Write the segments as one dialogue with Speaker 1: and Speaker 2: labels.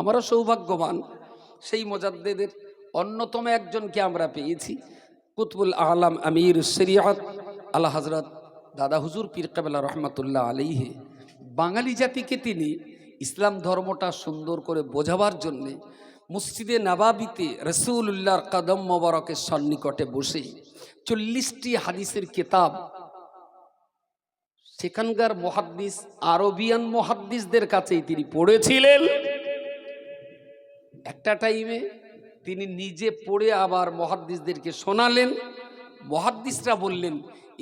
Speaker 1: আমরা সৌভাগ্যবান। সেই মোজাদ্দেদের অন্যতম একজনকে আমরা পেয়েছি, কুতবুল আলাম আমির শরিয়াত আল্লাহ হজরত দাদা হুজুর পীর কাবেলা রহমতুল্লাহ আলাইহে। বাঙালি জাতিকে তিনি ইসলাম ধর্মটা সুন্দর করে বোঝাবার জন্যে মসজিদে নাবাবিতে রসুল্লাহর কদম মোবারকের সন্নিকটে বসে চল্লিশটি হাদিসের কিতাব, সেখানকার মহাদ্দিস, আরবিয়ান মহাদ্দিসদের কাছেই তিনি পড়েছিলেন। একটা টাইমে তিনি নিজে পড়ে আবার মহাদ্দিসদেরকে শোনালেন। মহাদ্দিসরা বললেন,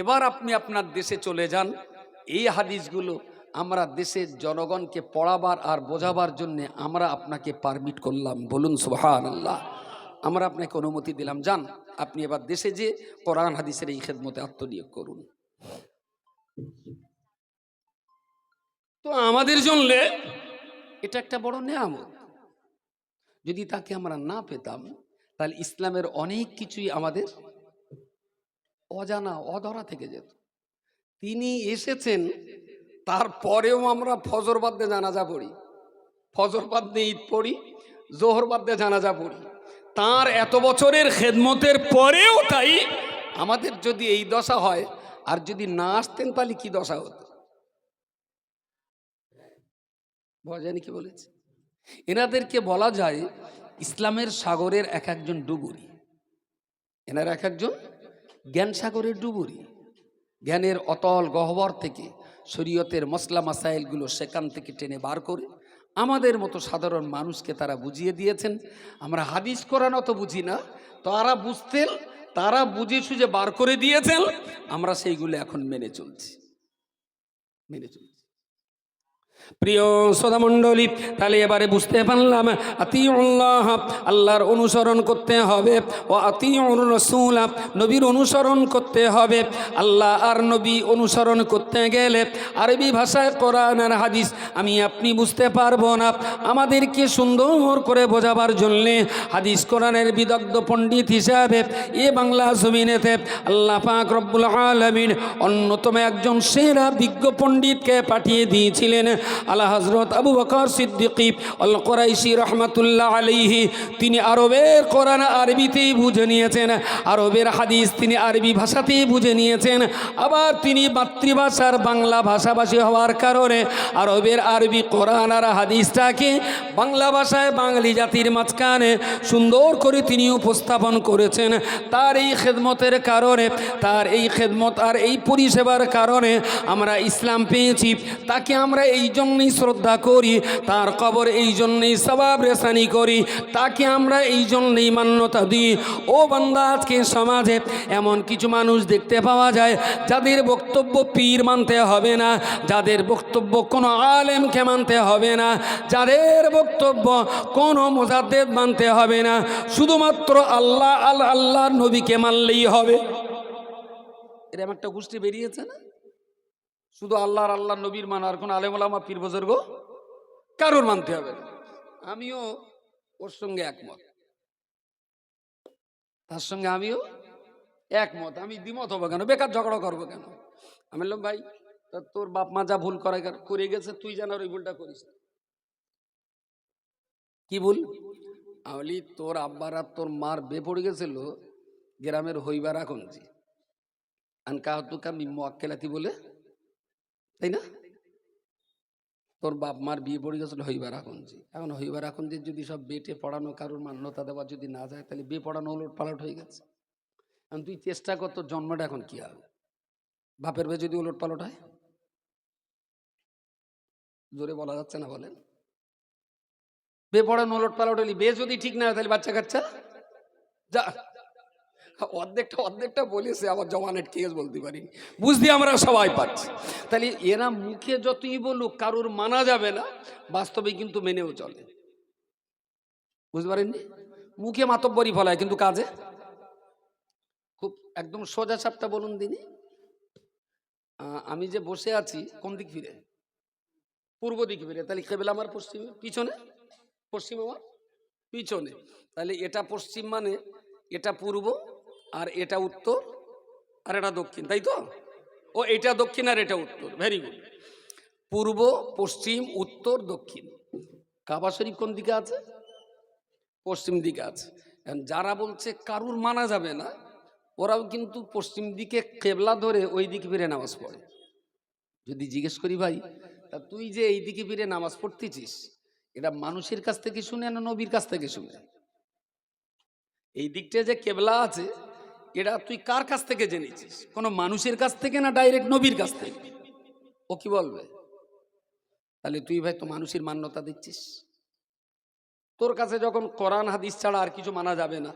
Speaker 1: এবার আপনি আপনার দেশে চলে যান। এই হাদিসগুলো আমরা দেশের জনগণকে পড়াবার আর বোঝাবার জন্য আমরা আপনাকে পারমিট করলাম। বলুন সুহান আল্লাহ আমরা আপনাকে অনুমতি দিলাম। যান, আপনি এবার দেশে যে কোরআন হাদিসের এই খেদমতে আত্মনিয়োগ করুন। তো আমাদের জন্য এটা একটা বড় নেয়ামত। যদি তাকে আমরা না পেতাম, তাহলে ইসলামের অনেক কিছুই আমাদের অজানা, অধরা থেকে যেত। তিনি এসেছেন, তারপরেও আমরা ফজর বাদ্যে জানাজা পড়ি। ফজর বাদ্যে ঈদ পড়ি, জোহর বাদ্যে জানাজা পড়ি। তার এত বছরের খেদমতের পরেও তাই আমাদের যদি এই দশা হয়, আর যদি না আসতেন তাহলে কি দশা হতো? ভজানি কি বলেছে? এনাদেরকে বলা যায় ইসলামের সাগরের এক একজন ডুবুরি। এনার এক একজন জ্ঞান সাগরের ডুবুরি। জ্ঞানের অতল গহ্বর থেকে শরীয়তের মশলা মাসাইলগুলো সেখান থেকে টেনে বার করে আমাদের মতো সাধারণ মানুষকে তারা বুঝিয়ে দিয়েছেন। আমরা হাদিস কোরআন অত বুঝি না। তারা বুঝতেন তারা বুঝে সুঝে বার করে দিয়েছেন। আমরা সেইগুলো এখন মেনে চলছি। মেনে চলছি। প্রিয় সদামণ্ডলী তাহলে এবারে বুঝতে পারলাম, আতিউল্লাহ, আল্লাহর অনুসরণ করতে হবে, ও আতিউর রসুল, নবীর অনুসরণ করতে হবে। আল্লাহ আর নবী অনুসরণ করতে গেলে আরবি ভাষায় কোরআন আর হাদিস আমি আপনি বুঝতে পারব না। আমাদেরকে সুন্দর করে বোঝাবার জন্যে হাদিস কোরআনের বিদগ্ধ পণ্ডিত হিসাবে এ বাংলা জমিনেতে আল্লাহ পাক রব্বুল আলমিন অন্যতম একজন সেরা বিজ্ঞ পণ্ডিতকে পাঠিয়ে দিয়েছিলেন। আল্লাহ হজরত আবু বকর সিদ্দিকি, আল কোরাইশি রহমতুল্লাহ আলিহি তিনি আরবের কোরআন আরবিতেই বুঝে নিয়েছেন, আরবের হাদিস তিনি আরবি ভাষাতেই বুঝে নিয়েছেন, আবার তিনি মাতৃভাষার বাংলা ভাষাভাষী হওয়ার কারণে আরবের আরবি কোরআন আর হাদিসটাকে বাংলা ভাষায় বাঙালি জাতির মাঝখানে সুন্দর করে তিনি উপস্থাপন করেছেন। তার এই খেদমতের কারণে, তার এই খেদমত আর এই পরিষেবার কারণে আমরা ইসলাম পেয়েছি। তাকে আমরা এই জন্যই শ্রদ্ধা করি, তার কবর এই জন্যই সবাব রেসানি করি, তাকে আমরা এই জন্যই মান্যতা দিই। ও বান্দা, আজকে সমাজে এমন কিছু মানুষ দেখতে পাওয়া যায়, যাদের বক্তব্য পীর মানতে হবে না, যাদের বক্তব্য কোনো আলেমকে মানতে হবে না, যাদের বক্তব্য কোনো মোজাদ্দেদ মানতে হবে না, শুধুমাত্র আল্লাহ আল আল্লাহ নবীকে মানলেই হবে। এরকম একটা গোষ্ঠী বেরিয়েছে না? শুধু আল্লাহর আল্লাহ নবীর মান, আর কোন আলেমুলামা পীর বজর্গ কারোর মানতে হবে আমিও ওর সঙ্গে একমত। তার সঙ্গে আমিও একমত। আমি দ্বিমত হব কেন? বেকার ঝগড়া করব কেন? আমি বললাম, ভাই তোর বাপ মা যা ভুল করে করে গেছে, তুই যেন ওই ভুলটা করিস কি ভুল? আমলি তোর আব্বার আর তোর মার বে পড়ে গেছিল গ্রামের হইবার আখঞ্জি আনকা হতুকা মিম্ম আক্কেলাতি বলে তাই না? তোর বাপ মার বিয়ে পড়ে গেছিল হইবার আখঞ্জি এখন হইবার আখঞ্জির যদি সব বেটে পড়ানো, কারোর মান্যতা দেওয়া যদি না যায়, তাহলে বে পড়ানো ওলট পালট হয়ে গেছে। এখন তুই চেষ্টা কর তোর জন্মটা এখন কি হবে? বাপের বে যদি ওলট পালট হয়? জোরে বলা যাচ্ছে না বলেন? বে পড়ানো ওলট পালট হলি বে যদি ঠিক না হয় তাহলে বাচ্চা কাচ্চা? যা। অর্ধেকটা অর্ধেকটা বলেছে আবার জমানেট কেস বলতে পারিনি বুঝতে আমরা সবাই পাচ্ছি তাহলে এরা মুখে যতই বলুক, কারোর মানা যাবে না বাস্তবে কিন্তু মেনেও চলে। বুঝতে পারেননি? মুখে মাতব্বরি ফলায়, কিন্তু কাজে? খুব একদম সোজা সাপটা বলুন দিনি। আমি যে বসে আছি, কোন দিক ফিরে? পূর্ব দিক ফিরে। তাহলে কেবল আমার পশ্চিমে, পিছনে? পশ্চিম আমার? পিছনে। তাহলে এটা পশ্চিম মানে এটা পূর্ব আর এটা উত্তর আর এটা দক্ষিণ, তাই তো? ও, এটা দক্ষিণ আর এটা উত্তর ভেরি গুড পূর্ব, পশ্চিম, উত্তর, দক্ষিণ। কাবা শরীফ কোন দিকে আছে? পশ্চিম দিকে আছে। যারা বলছে কারুর মানা যাবে না, ওরাও কিন্তু পশ্চিম দিকে কেবলা ধরে ওই দিকে ফিরে নামাজ পড়ে। যদি জিজ্ঞেস করি ভাই, তা তুই যে এই দিকে ফিরে নামাজ পড়তেছিস, এটা মানুষের কাছ থেকে শুনে না নবীর কাছ থেকে শুনে? এই দিকটা যে কেবলা আছে এটা তুই কার কাছ থেকে জেনেছিস? কোনো মানুষের কাছ থেকে না ডাইরেক্ট নবীর কাছ থেকে? ও কি বলবে? তাহলে তুই ভাই তো মানুষের মান্যতা দিচ্ছিস। তোর কাছে যখন কোরআন, হাদিস ছাড়া আর কিছু মানা যাবে না,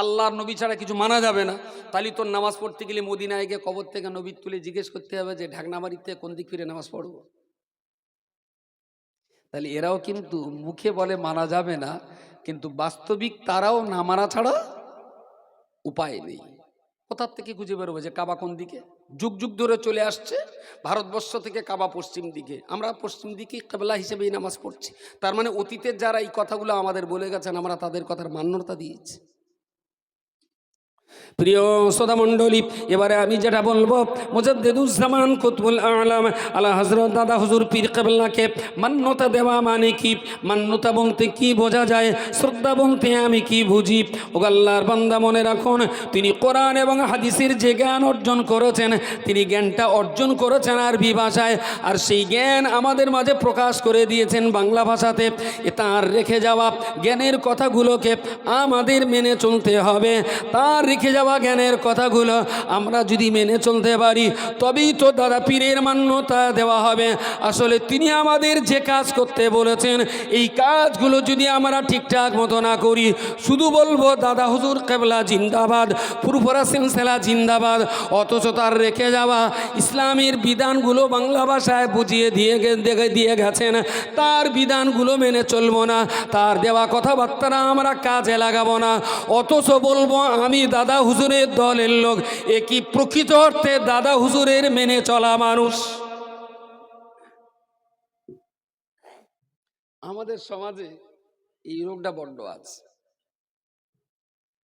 Speaker 1: আল্লাহর নবী ছাড়া কিছু মানা যাবে না, তাহলে তোর নামাজ পড়তে গেলে মদিনায় গিয়ে কবর থেকে নবীর তুলে জিজ্ঞেস করতে হবে যে ঢাকনাবাড়ির থেকে কোন দিক ফিরে নামাজ পড়ব? তাহলে এরাও কিন্তু মুখে বলে মানা যাবে না, কিন্তু বাস্তবিক তারাও না মানা ছাড়া উপায় নেই। কোথার থেকে খুঁজে বেরোবে যে কাবা কোন দিকে? যুগ যুগ ধরে চলে আসছে ভারতবর্ষ থেকে কাবা পশ্চিম দিকে। আমরা পশ্চিম দিকে কেবলা হিসেবেই নামাজ পড়ছি। তার মানে অতীতের যারা এই কথাগুলো আমাদের বলে গেছেন, আমরা তাদের কথার মান্যতা দিয়েছি। প্রিয় শ্রোতা মণ্ডলী এবারে আমি যেটা বলব, মুজাদ্দিদুজ্জামান কুতবুল আলম আলা হজরত দাদা হুজুর পীর কেবলাকে, মান্যতা দেওয়া মানে কি? মান্যতা বলতে কি বোঝা যায়? শ্রদ্ধা বলতে আমি কি বুঝি? ও আল্লাহর বান্দা মনে রাখুন, তিনি কোরআন এবং হাদিসের যে জ্ঞান অর্জন করেছেন, তিনি জ্ঞানটা অর্জন করেছেন আরবি ভাষায়, আর সেই জ্ঞান আমাদের মাঝে প্রকাশ করে দিয়েছেন বাংলা ভাষাতে। তার রেখে যাওয়া জ্ঞানের কথাগুলোকে আমাদের মেনে চলতে হবে, তার রেখে যাওয়া জ্ঞানের কথাগুলো আমরা যদি মেনে চলতে পারি, তবেই তো দাদা পীরের মান্যতা দেওয়া হবে। আসলে তিনি আমাদের যে কাজ করতে বলেছেন, এই কাজগুলো যদি আমরা ঠিকঠাক মতো না করি, শুধু বলব, দাদা হুজুর কেবলা জিন্দাবাদ পুরপুরা সিলসিলা জিন্দাবাদ, অথচ তার রেখে যাওয়া ইসলামের বিধানগুলো বাংলা ভাষায় বুঝিয়ে দিয়ে দিয়ে গেছেন, তার বিধানগুলো মেনে চলবো না, তার দেওয়া কথাবার্তা আমরা কাজে লাগাবো না, অথচ বলব, আমি দাদা হুজুরের দলের লোক, এ কি প্রকৃত অর্থে দাদা হুজুরের মেনে চলা মানুষ? আমাদের সমাজে এই রোগটা বড্ড আছে।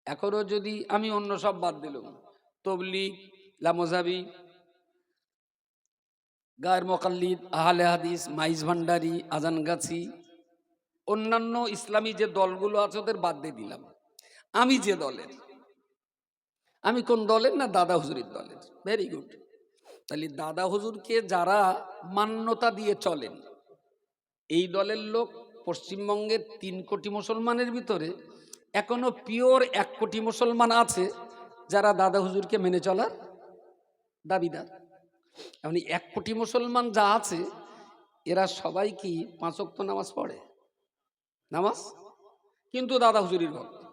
Speaker 1: এখনও যদি আমি অন্য সব বাদ দিলাম, তবলিগ, লামোজাবি, গায়ের মকাল্লিদ, আহলে হাদিস, মাইজ ভান্ডারি আজানগাছি অন্যান্য ইসলামী যে দলগুলো আছে ওদের বাদ দিয়ে দিলাম। আমি যে দলের আমি কোন দলের না দাদা হুজুরের দলের? ভেরি গুড তাহলে দাদা হুজুরকে যারা মান্যতা দিয়ে চলেন, এই দলের লোক পশ্চিমবঙ্গের তিন কোটি মুসলমানের ভিতরে এখনও পিওর এক কোটি মুসলমান আছে যারা দাদা হুজুরকে মেনে চলার দাবিদার। এমনি এক কোটি মুসলমান যা আছে, এরা সবাই কি পাঁচ ওয়াক্ত নামাজ পড়ে? নামাজ? কিন্তু দাদা হুজুরির ভক্ত।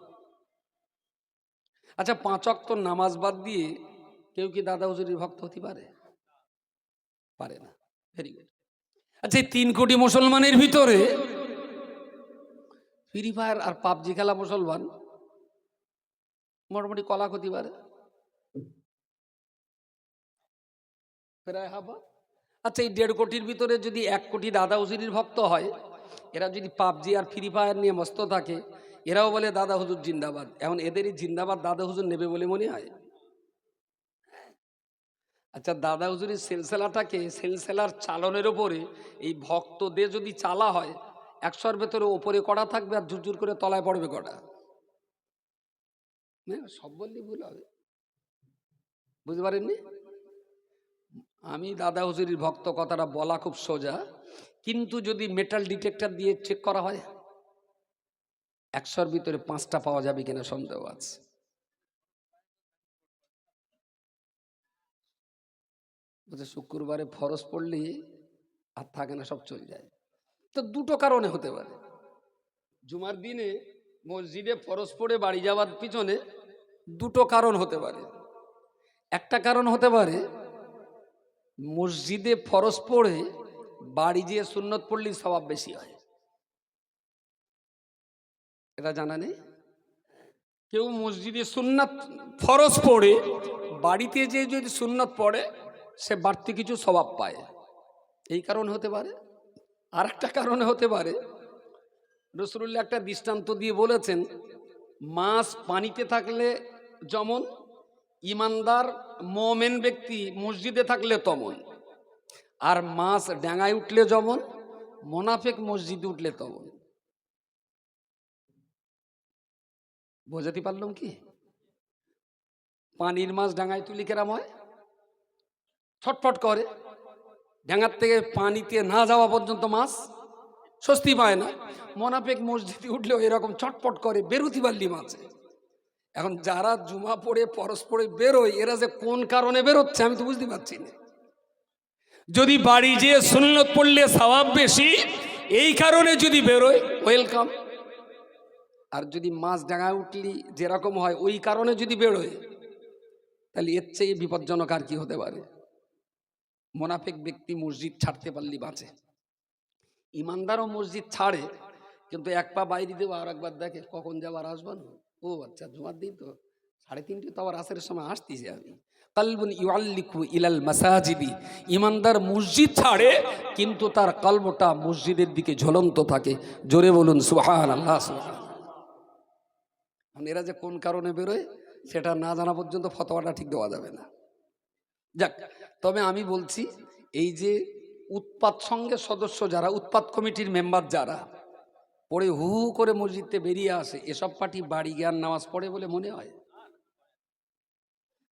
Speaker 1: আচ্ছা পাঁচ ওয়াক্ত নামাজ বাদ দিয়ে কেউ কি দাদা হুজুরির ভক্ত হতে পারে? পারে না। ভেরি গুড আচ্ছা এই তিন কোটি মুসলমানের ভিতরে ফ্রি ফায়ার আর পাবজি খেলা মুসলমান মোটামুটি কলা ক্ষতি পারে। প্রায় হাবা আচ্ছা এই দেড় কোটির ভিতরে যদি এক কোটি দাদা হুজুরির ভক্ত হয়, এরা যদি পাবজি আর ফ্রি ফায়ার নিয়ে মস্ত থাকে এরাও বলে দাদা হুজুর জিন্দাবাদ। এখন এদেরই জিন্দাবাদ দাদা হুজুর নেবে বলে মনে হয়? আচ্ছা দাদা হুজুরের সেলসেলাটাকে সেলসেলার চালনের ওপরে এই ভক্তদের যদি চালা হয় একশোর ভেতরে ওপরে কড়া থাকবে আর ঝুরঝুর করে তলায় পড়বে না, সব বললেই ভুল হবে। বুঝতে পারেননি? আমি দাদা হুজুরির ভক্ত কথাটা বলা খুব সোজা কিন্তু যদি মেটাল ডিটেক্টর দিয়ে চেক করা হয়? একশোর ভিতরে পাঁচটা পাওয়া যাবে কিনা সন্দেহ আছে। বলছে, শুক্রবারে ফরজ পড়লে, আর থাকে না, সব চলে যায়। তো দুটো কারণে হতে পারে। জুমার দিনে মসজিদে ফরজ পড়ে বাড়ি যাওয়ার পিছনে দুটো কারণ হতে পারে। একটা কারণ হতে পারে, মসজিদে ফরজ পড়ে বাড়ি যেয়ে সুন্নত পড়লেই স্বভাব বেশি হয়। এটা জানা নেই? কেউ মসজিদে সুন্নাত ফরজ পড়ে, বাড়িতে যে যদি সুন্নাত পড়ে, সে বাড়তি কিছু স্বভাব পায়। এই কারণে হতে পারে। আর একটা কারণে হতে পারে। রসুল্লাহ একটা দৃষ্টান্ত দিয়ে বলেছেন, মাছ পানিতে থাকলে যেমন, ইমানদার, মোমেন ব্যক্তি মসজিদে থাকলে তমন। আর মাছ ডাঙায় উঠলে যেমন, মোনাফেক মসজিদে উঠলে তমন। বোঝাতে পারলাম কি? পানির মাছ ডাঙায় তুলি কেরাম হয়? ছটফট করে। ডাঙার থেকে পানিতে না যাওয়া পর্যন্ত মাছ স্বস্তি পায় না। মোনাফেক মসজিদে উঠলেও এরকম ছটফট করে বেরুতি পারলি মাছে। এখন যারা জুমা পড়ে পরস্পরে বেরোয়, এরা যে কোন কারণে বেরোচ্ছে আমি তো বুঝতে পারছি না। যদি বাড়ি যেয়ে সুন্নত পড়লে সওয়াব বেশি, এই কারণে যদি বেরোয় ওয়েলকাম আর যদি মাছ ডাঙায় উঠলি যেরকম হয়, ওই কারণে যদি বেরোয়, তাহলে এর চেয়ে বিপজ্জনক আর কি হতে পারে? মোনাফেক ব্যক্তি মসজিদ ছাড়তে পারলি বাঁচে। ইমানদারও মসজিদ ছাড়ে, কিন্তু এক পা বাইরে দেবো আর একবার দেখে কখন যাবার আসবেন ও আচ্ছা জুমার দিন তো সাড়ে তিনটে তো আবার আসের সময় আসতেছি আমি। কালবুন ইউআল্লিকু ইলাল মাসাজিদি। ইমানদার মসজিদ ছাড়ে, কিন্তু তার কলবটা মসজিদের দিকে ঝুলন্ত থাকে। জোরে বলুন সুহান আল্লাহ এখন এরা যে কোন কারণে বেরোয়, সেটা না জানা পর্যন্ত ফতোয়াটা ঠিক দেওয়া যাবে না। যাক, তবে আমি বলছি, এই যে উৎপাত সঙ্গে সদস্য যারা, উৎপাত কমিটির মেম্বার যারা, পড়ে হু হু করে মসজিদে বেরিয়ে আসে, এসব পার্টি বাড়ি জ্ঞান নামাজ পড়ে বলে মনে হয়?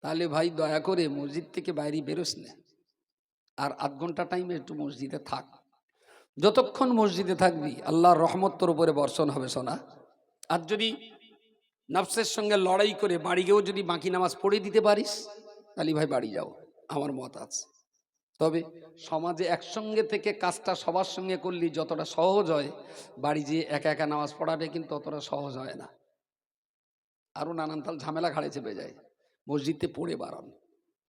Speaker 1: তাহলে ভাই দয়া করে মসজিদ থেকে বাইরে বেরোস না। আর আধ ঘণ্টা টাইমে একটু মসজিদে থাক। যতক্ষণ মসজিদে থাকবি, আল্লাহর রহমত তোর উপরে বর্ষণ হবে সোনা। আর যদি নফসের সঙ্গে লড়াই করে বাড়ি গিয়েও যদি বাকি নামাজ পড়ে দিতে পারিস, তাহলে ভাই বাড়ি যাও, আমার মত আছে। তবে সমাজে একসঙ্গে থেকে কাজটা সবার সঙ্গে করলে যতটা সহজ হয়, বাড়ি যেয়ে একা একা নামাজ পড়াবে কিন্তু ততটা সহজ হয় না। আরও নানান তাল ঝামেলা ঘাড়ে চেপে যায়, মসজিদে পড়ে বাড়ান।